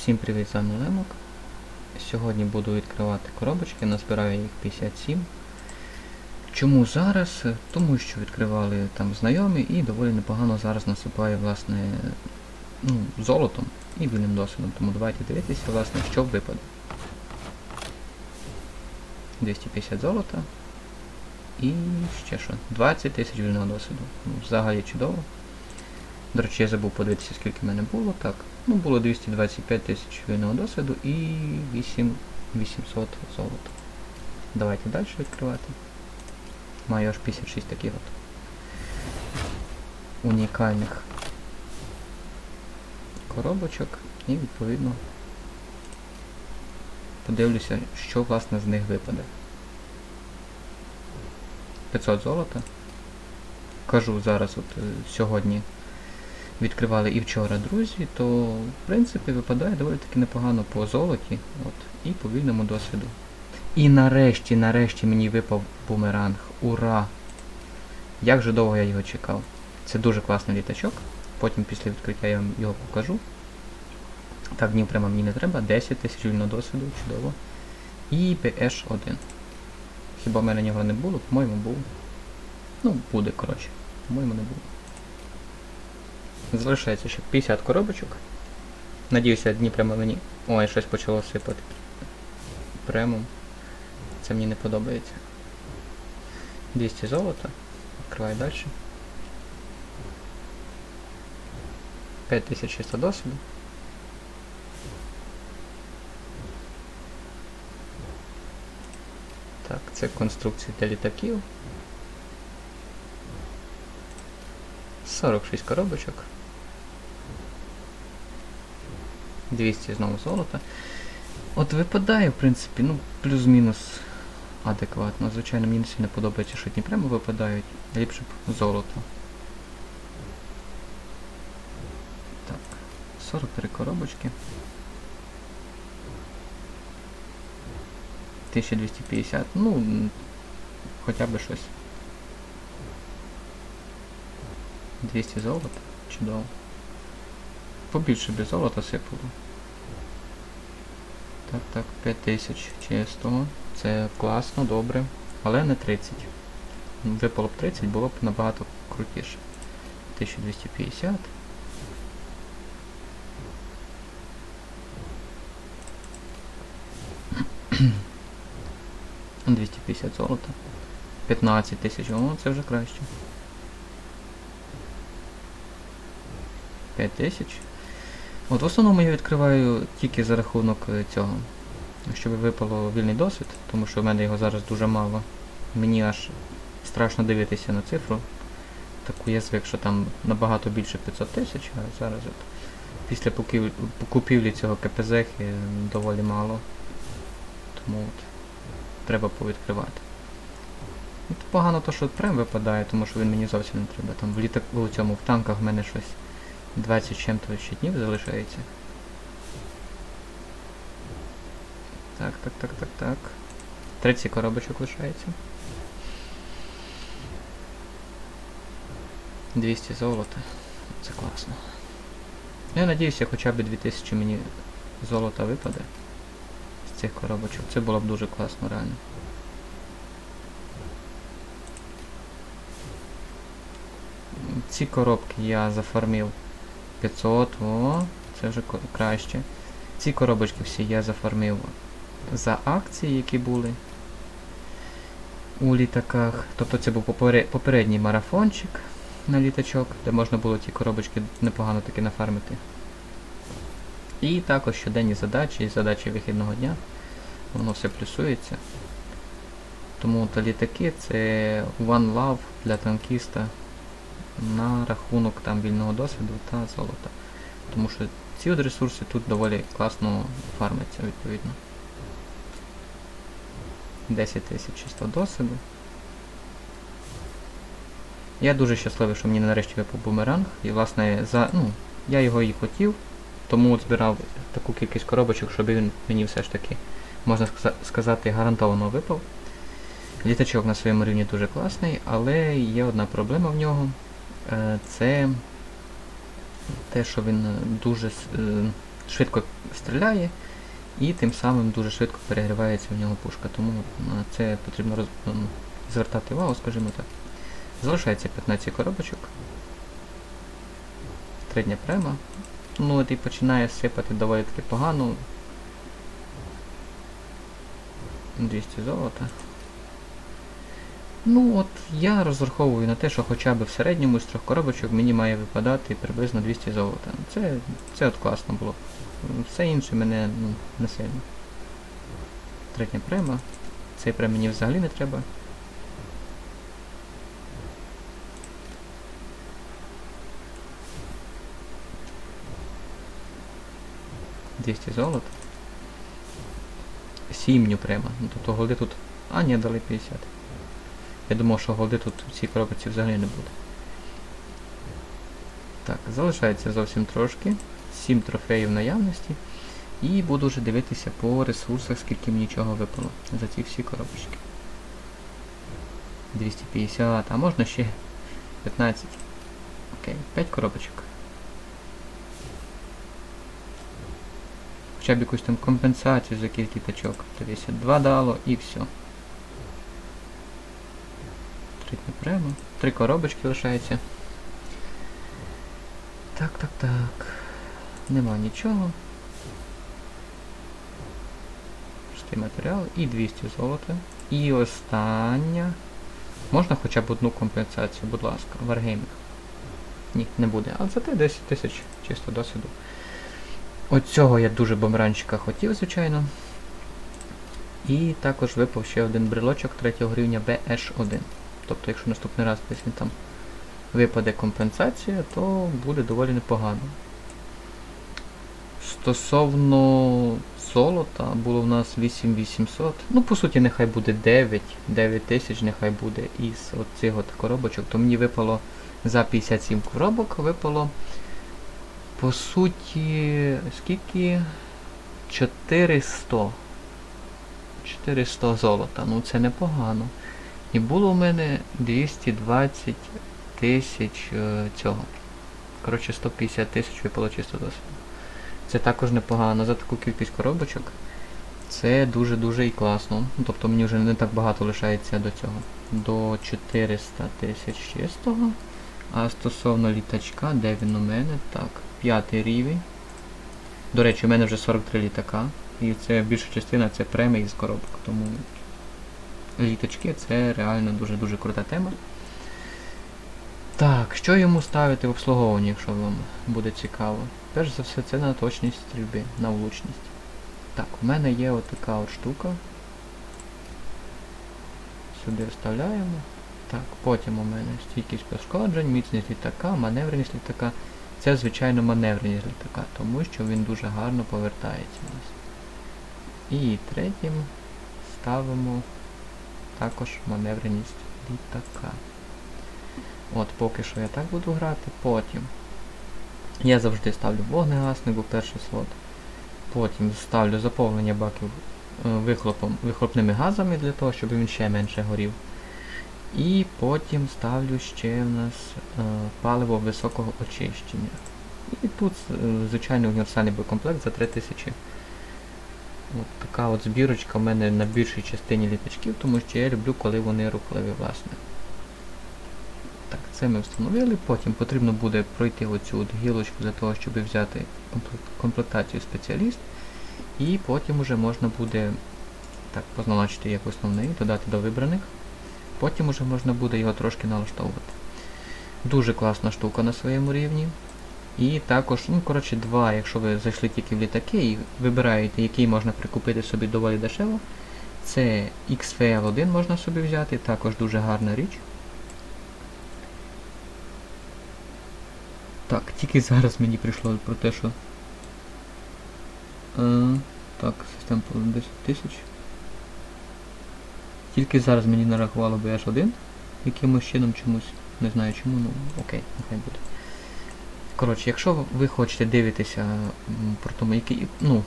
Всім привіт, з вами Лемок. Сьогодні буду відкривати коробочки, назбираю їх 57. Чому зараз? Тому що відкривали там знайомі і доволі непогано зараз насипає власне ну, золотом і вільним досвідом. Тому давайте дивитися, власне, що випаде. 250 золота. І ще що? 20 тисяч вільного досвіду. Ну, взагалі чудово. До речі, я забув подивитися, скільки в мене було. Так. Ну, було 225 тисяч вільного досвіду і 8 800 золота. Давайте далі відкривати. Маю аж 56 таких от унікальних коробочок і відповідно подивлюся, що власне з них випаде. 500 золота. Кажу зараз, от е, сьогодні відкривали і вчора друзі, то в принципі випадає доволі таки непогано по золоті от, і по вільному досвіду. І нарешті, нарешті мені випав бумеранг. Ура! Як же довго я його чекав. Це дуже класний літачок. Потім після відкриття я вам його покажу. Так, днів прямо мені не треба. 10 тисяч вільного досвіду, чудово. І PH1. Хіба в мене нього не було? По-моєму, був. Ну, буде, коротше. По-моєму, не було. Залишається ще 50 коробочок. Надіюся, дні прямо мені. Ой, щось почало сипати. Премум. Це мені не подобається. 200 золота. Відкриваю далі. 5600 досвіду. Так, це конструкції для літаків. 46 коробочок. 200 знову золота. От випадає, в принципі, ну, плюс-мінус адекватно. Звичайно, мені не подобається, що дні прямо випадають. Ліпше б золото. Так, 43 коробочки. 1250. Ну, хоча б щось. 200 золота. Чудово. Побільше би золота сипало. Так, так, 5000 чистого. Це класно, добре. Але не 30. Випало б 30, було б набагато крутіше. 1250. Ну, 250 золота. 15 тисяч, о, це вже краще. 5 тисяч. От в основному я відкриваю тільки за рахунок е, цього. Щоб випало вільний досвід, тому що в мене його зараз дуже мало. Мені аж страшно дивитися на цифру. Таку я звик, що там набагато більше 500 тисяч, а зараз от, після покупівлі, купівлі цього КПЗ доволі мало. Тому от, треба повідкривати. От погано то, що прем випадає, тому що він мені зовсім не треба. Там в літак у цьому в танках в мене щось 20 з чим-то ще днів залишається. Так, так, так, так, так. 30 коробочок лишається. 200 золота. Це класно. Я надіюся, хоча б 2000 мені золота випаде з цих коробочок. Це було б дуже класно, реально. Ці коробки я зафармив 500, о, це вже краще. Ці коробочки всі я зафармив за акції, які були у літаках. Тобто це був попередній марафончик на літачок, де можна було ті коробочки непогано таки нафармити. І також щоденні задачі і задачі вихідного дня. Воно все плюсується. Тому то літаки це One Love для танкіста на рахунок там вільного досвіду та золота. Тому що ці от ресурси тут доволі класно фармляться відповідно. 10 тисяч чисто досвіду. Я дуже щасливий, що мені нарешті випав бумеранг. І власне за. ну, я його і хотів, тому от збирав таку кількість коробочок, щоб він мені все ж таки, можна сказати, гарантовано випав. Літачок на своєму рівні дуже класний, але є одна проблема в нього. Е, Це те, що він дуже е, швидко стріляє, і тим самим дуже швидко перегрівається в нього пушка. Тому на це потрібно роз... звертати увагу, скажімо так. Залишається 15 коробочок. Третня према. Ну от і починає сипати доволі таки погано. 200 золота. Ну от я розраховую на те, що хоча б в середньому з трьох коробочок мені має випадати приблизно 200 золота. Це, це от класно було. Все інше мене ну, не сильно. Третя према. Цей прем мені взагалі не треба. Двісті золота. Сімню према. Ну, тобто голди тут. А, ні, дали 50. Я думав, що голди тут в цій коробці взагалі не буде. Так, залишається зовсім трошки. 7 трофеїв наявності. І буду вже дивитися по ресурсах, скільки мені чого випало за ці всі коробочки. 250, а можна ще 15. Окей, 5 коробочок. Хоча б якусь там компенсацію за кілька тачок. 52 дало і все. Третя прямо. Три коробочки лишається. Так, так, так. Нема нічого. Простий матеріал і 200 золота. І остання. Можна хоча б одну компенсацію, будь ласка, Wargaming. Ні, не буде. А зате 10 тисяч чисто досвіду. От цього я дуже бомбранчика хотів, звичайно. І також випав ще один брелочок 3 рівня BH1. Тобто, якщо наступний раз десь він там випаде компенсація, то буде доволі непогано. Стосовно золота було в нас 8800. Ну, по суті, нехай буде 9, 9 тисяч, нехай буде із оцих от коробочок. То мені випало за 57 коробок, випало. По суті, скільки? 400. 400 золота. Ну це непогано. І було в мене 220 тисяч е, цього. Коротше, 150 тисяч випало чисто досвіду. Це також непогано за таку кількість коробочок. Це дуже-дуже і класно. Ну, Тобто мені вже не так багато лишається до цього. До 400 тисяч чистого. А стосовно літачка, де він у мене? Так, п'ятий рівень. До речі, у мене вже 43 літака. І це більша частина це премії з коробок. Тому літачки це реально дуже-дуже крута тема. Так, що йому ставити в обслуговуванні, якщо вам буде цікаво? Перш за все, це на точність стрільби, на влучність. Так, у мене є отака от штука. Сюди вставляємо. Так, потім у мене стійкість пошкоджень, міцність літака, маневреність літака. Це, звичайно, маневреність літака, тому що він дуже гарно повертається у нас. І третім ставимо також маневреність літака. От, поки що я так буду грати. Потім я завжди ставлю вогнегасник у перший слот. Потім ставлю заповнення баків е, вихлопом, вихлопними газами для того, щоб він ще менше горів. І потім ставлю ще в нас е, паливо високого очищення. І тут, е, звичайний універсальний боєкомплект за 3000. От така от збірочка в мене на більшій частині літачків, тому що я люблю, коли вони рухливі, власне. Так, це ми встановили. Потім потрібно буде пройти оцю от гілочку для того, щоб взяти комплектацію спеціаліст. І потім уже можна буде так, позначити як основний, додати до вибраних. Потім уже можна буде його трошки налаштовувати. Дуже класна штука на своєму рівні. І також, ну, коротше, два, якщо ви зайшли тільки в літаки і вибираєте, який можна прикупити собі доволі дешево. Це XFL1 можна собі взяти, також дуже гарна річ. Так, тільки зараз мені прийшло про те, що. Е, так, система по 10 тисяч. Тільки зараз мені нарахувало BH1 якимось чином чомусь. Не знаю чому, ну окей, нехай буде. Коротше, якщо ви хочете дивитися про тому, які, ну,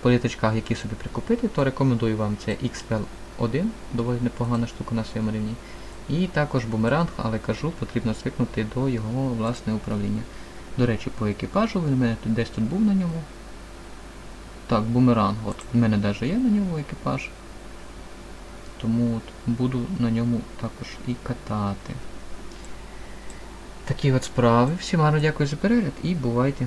по літочках, які собі прикупити, то рекомендую вам це XPL 1, доволі непогана штука на своєму рівні. І також бумеранг, але кажу, потрібно звикнути до його власне управління. До речі, по екіпажу, він у мене десь тут був на ньому. Так, бумеранг, от в мене навіть є на ньому екіпаж. Тому от, буду на ньому також і катати такі от справи. Всім гарно дякую за перегляд і бувайте!